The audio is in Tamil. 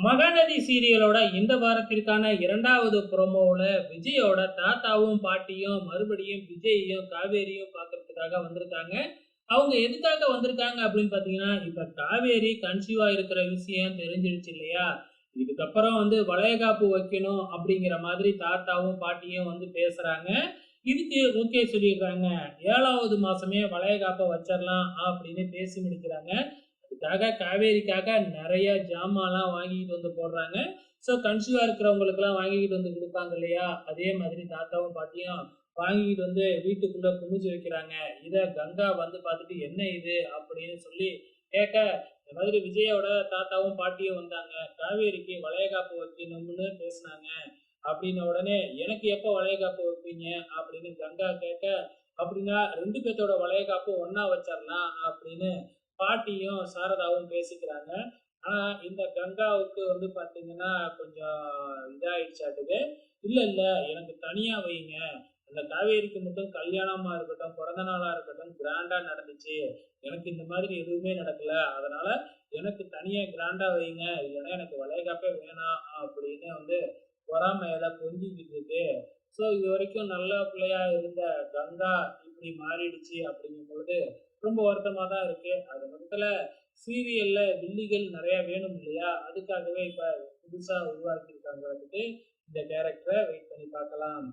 மகாநதி சீரியலோட இந்த வாரத்திற்கான இரண்டாவது ப்ரோமோவில் விஜயோட தாத்தாவும் பாட்டியும் மறுபடியும் விஜயையும் காவேரியும் பார்க்கறதுக்காக வந்திருக்காங்க. அவங்க எதுக்காக வந்திருக்காங்க அப்படின்னு பார்த்தீங்கன்னா இப்போ காவேரி கன்சீவாக இருக்கிற விஷயம் தெரிஞ்சிருச்சு இல்லையா? இதுக்கப்புறம் வந்து வளையகாப்பு வைக்கணும் அப்படிங்கிற மாதிரி தாத்தாவும் பாட்டியும் வந்து பேசுறாங்க. இதுக்கு ஓகே சொல்லிடுறாங்க. ஏழாவது மாசமே வளையகாப்பை வச்சிடலாம் அப்படின்னு பேசி முடிக்கிறாங்க. இதுக்காக காவேரிக்காக நிறைய ஜாமான்லாம் வாங்கிட்டு வந்து போடுறாங்க. ஸோ கன்சியூவாக இருக்கிறவங்களுக்குலாம் வாங்கிட்டு வந்து கொடுப்பாங்க இல்லையா? அதே மாதிரி தாத்தாவும் பாட்டியும் வாங்கிட்டு வந்து வீட்டுக்குள்ள குமிச்சு வைக்கிறாங்க. இதை கங்கா வந்து பார்த்துட்டு என்ன இது அப்படின்னு சொல்லி கேட்க இந்த மாதிரி விஜயோட தாத்தாவும் பாட்டியும் வந்தாங்க. காவேரிக்கு வளையகாப்பு வைக்கணும்னு பேசினாங்க. அப்படின்ன உடனே எனக்கு எப்போ வளையகாப்பு வைப்பீங்க? அப்படின்னு கங்கா கேட்க அப்படின்னா ரெண்டு பேர்த்தோட வளையகாப்பு ஒன்னா வச்சிடலாம் அப்படின்னு பாட்டியும் சாரதாவும் பேசிக்கிறாங்க. ஆனா இந்த கங்காவுக்கு வந்து பாத்தீங்கன்னா கொஞ்சம் இதாயிடுச்சாட்டுக்கு இல்ல இல்ல எனக்கு தனியா வைங்க. அந்த காவேரிக்கு மட்டும் கல்யாணமா இருக்கட்டும் பிறந்த நாளா இருக்கட்டும் கிராண்டா நடந்துச்சு. எனக்கு இந்த மாதிரி எதுவுமே நடக்கல. அதனால எனக்கு தனியா கிராண்டா வைங்க. இல்லைன்னா எனக்கு வளையகாப்பே வேணாம் அப்படின்னு வந்து பொறாமையில கொஞ்சிக்கிட்டு இருக்கு. ஸோ இது வரைக்கும் நல்ல பிள்ளையா இருந்த கங்கா இப்படி மாறிடுச்சு அப்படிங்கும் பொழுது ரொம்ப வருத்தமாக தான் இருக்கு. அது மொத்தத்துல சீரியல்ல வில்லிகள் நிறைய வேணும் இல்லையா? அதுக்காகவே இப்போ புதுசாக உருவாக்கியிருக்காங்க வந்துட்டு இந்த கேரக்டரை வெயிட் பண்ணி பார்க்கலாம்.